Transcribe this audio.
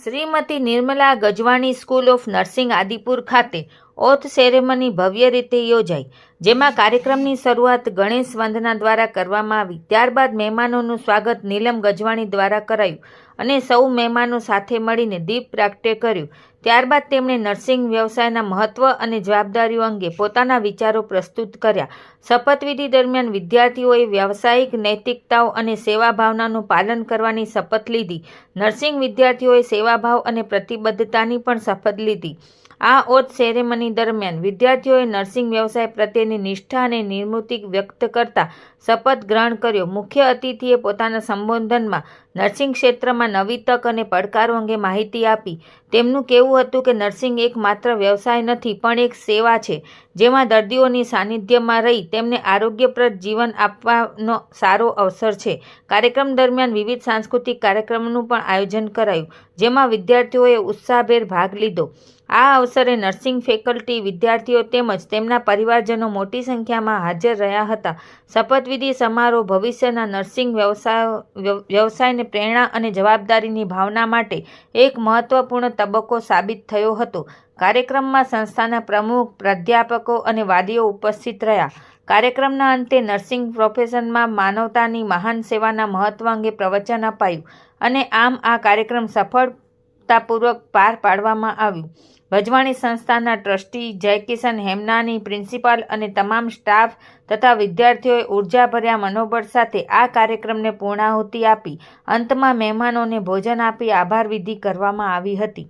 Shrimati Nirmala Gajwani school of nursing Adipur ખાતે oath ceremony ભવ્ય રીતે યોજાઈ, જેમાં કાર્યક્રમની શરૂઆત ગણેશ વંદના દ્વારા કરવામાં આવી, ત્યારબાદ મહેમાનોનું સ્વાગત નીલમ ગજવાણી દ્વારા કરાયું અને સૌ મહેમાનો સાથે મળીને દીપ પ્રાગટ્ય કર્યું. ત્યારબાદ તેમણે નર્સિંગ વ્યવસાયના મહત્વ અને જવાબદારીઓ અંગે પોતાના વિચારો પ્રસ્તુત કર્યા. શપથવિધિ દરમિયાન વિદ્યાર્થીઓએ વ્યાવસાયિક નૈતિકતાઓ અને સેવાભાવનાનું પાલન કરવાની શપથ લીધી. નર્સિંગ વિદ્યાર્થીઓએ સેવાભાવ અને પ્રતિબદ્ધતાની પણ શપથ લીધી. આ ઓથ સેરેમની દરમિયાન વિદ્યાર્થીઓએ નર્સિંગ વ્યવસાય પ્રત્યેની નિષ્ઠા અને નિર્મૃતિ વ્યક્ત કરતા શપથ ગ્રહણ કર્યો. મુખ્ય અતિથિએ પોતાના સંબોધનમાં નર્સિંગ ક્ષેત્રમાં નવી તક અને પડકારો અંગે માહિતી આપી. તેમનું કહેવું હતું કે નર્સિંગ એક માત્ર વ્યવસાય નથી, પણ એક સેવા છે, જેમાં દર્દીઓની સાનિધ્યમાં રહી તેમને આરોગ્યપ્રદ જીવન આપવાનો સારો અવસર છે. કાર્યક્રમ દરમિયાન વિવિધ સાંસ્કૃતિક કાર્યક્રમોનું પણ આયોજન કરાયું, જેમાં વિદ્યાર્થીઓએ ઉત્સાહભેર ભાગ લીધો. આ અવસરે નર્સિંગ ફેકલ્ટી વિદ્યાર્થીઓ તેમજ તેમના પરિવારજનો મોટી સંખ્યામાં હાજર રહ્યા હતા. શપથવિધિ સમારોહ ભવિષ્યના નર્સિંગ વ્યવસાય વ્યવ- વ્યવસાયને પ્રેરણા અને જવાબદારીની ભાવના માટે એક મહત્વપૂર્ણ તબક્કો સાબિત થયો હતો. કાર્યક્રમમાં સંસ્થાના પ્રમુખ, પ્રાધ્યાપકો અને વાદીઓ ઉપસ્થિત રહ્યા. કાર્યક્રમના અંતે નર્સિંગ પ્રોફેશનમાં માનવતાની મહાન સેવાના મહત્વ અંગે પ્રવચન અપાયું અને આમ આ કાર્યક્રમ સફળતાપૂર્વક પાર પાડવામાં આવ્યું. ભજવાણી સંસ્થાના ટ્રસ્ટી જયકિશન હેમનાની પ્રિન્સિપાલ અને તમામ સ્ટાફ તથા વિદ્યાર્થીઓએ ઉર્જાભર્યા મનોબળ સાથે આ કાર્યક્રમને પૂર્ણાહુતિ આપી. અંતમાં મહેમાનોને ભોજન આપી આભાર વિધિ કરવામાં આવી હતી.